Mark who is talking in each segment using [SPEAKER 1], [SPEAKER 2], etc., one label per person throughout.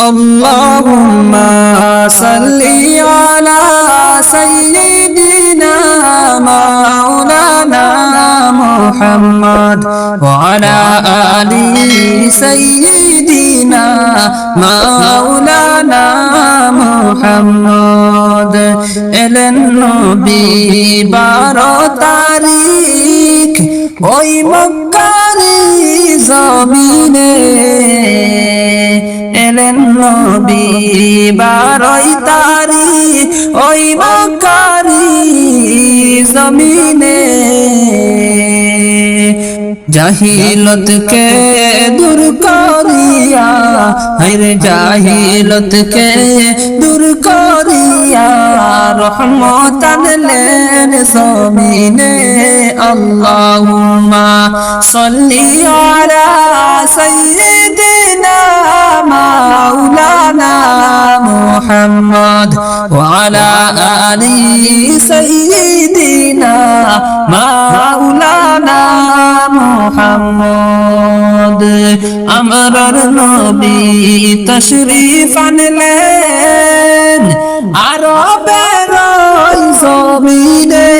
[SPEAKER 1] اللهم صل على سيدنا مولانا محمد وعلى آل سيدنا مولانا محمد এলেন নবী বারো তারিখ ওই মক্কারি জমিনে এলেন নবী বারোই তারিখ, ওই মক্কারি জমিনে। জাহিলত কে দূর করিয়া হরে জাহিলত কে দূর করিয়া রহমত আনলেন জমিনে। আল্লাহুম্মা মুহাম্মদ মাওলানা মোহাম্মদ আমরার নবী তশরিফ আনলেন আরবের জমিনে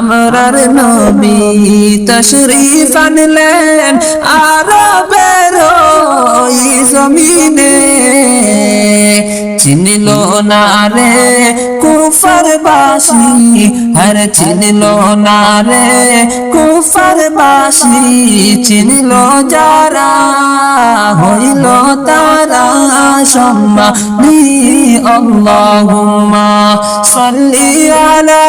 [SPEAKER 1] আমরার নবী তশরিফ আনলেন আরবের জমিনে। চিনল না রে কুফর বাসি হর চিনল না রে কুফর বাসি চিনল যারা, হইল তারা সম্মানি আল্লাহুম্মা। সাল্লি আলা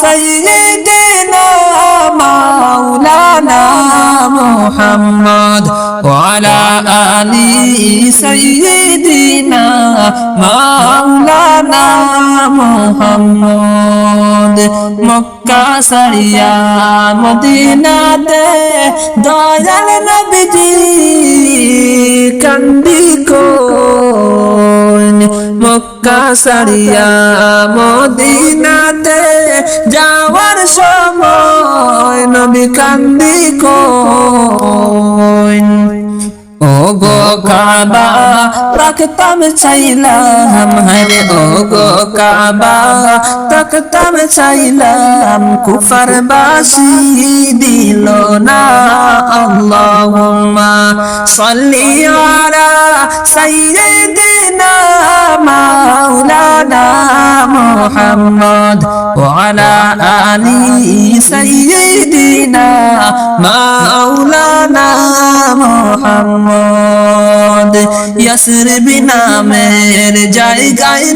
[SPEAKER 1] সাইয়্যিদিনা মাওলানা মুহাম্মদ ওয়া আলা আলি সাইয়্যিদিনা মাওলানা মুহাম্মদ মক্কা সারিয়া মদিনাতে দয়াল নবীজি কান্দি কোন? মক্কা সারিয়া মদিনাতে যাওয়ার সময় নবী কান্দি কোন? ও গো কাবা তাকতাম চাইলাম হরে ও গো কাবা তাকতাম চাইলাম কুফার বাসি দিল না। আল্লাহুম্মা সাল্লি আলা সাইয়্যিদিনা মাওলানা মুহাম্মদ ওয়া আলা আলি সাইয়্যিদিনা মাওলানা মুহাম্মদ। ইয়াসরিব নামের জায়গায়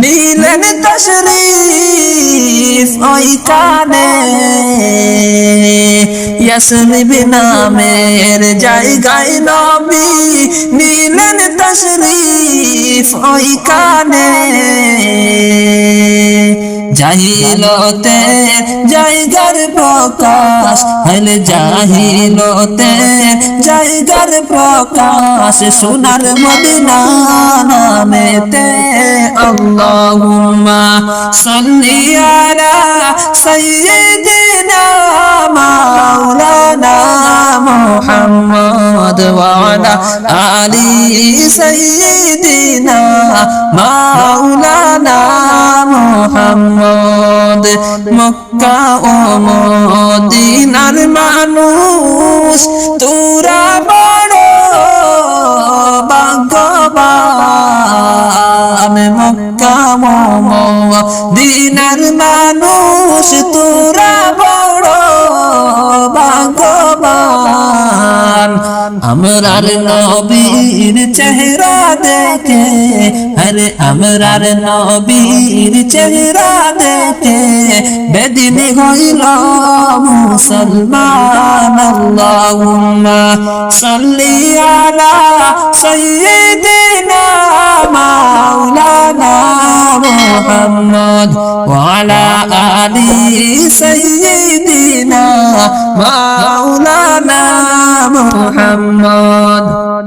[SPEAKER 1] নীলেন তশরিফ ওই কানে। ইয়াসরিব নামের জায়গায় নবী নীলেন তশরিফ ওই কানে। জাহিলতে জায়গার প্রকাশ হলে জাহিলতে জায়গার প্রকাশ সোনার মদিনা নামেতে, আল্লাহুম্মা সাল্লি আলা সাইয়্যিদিনা মাওলানা মুহাম্মদ ওয়া আলা আলি সাইয়্যিদিনা মাওলানা মুহাম্মদ। মক্কা ও মদিনার মানুষ, তোরা বড় ভাগ্যবান মক্কা ও মদিনার মানুষ তোরা বড় ভাগ্যবান। আমরার নবীর চেহারা দেখে, আরে আমরার নবীর চেহারা দেখে, বেদিন হইল মুসলমান, আল্লাহুম্মা সাল্লি আলা সাইয়্যিদিনা আলি সাইয়্যিদিনা মাওলানা মুহাম্মদ।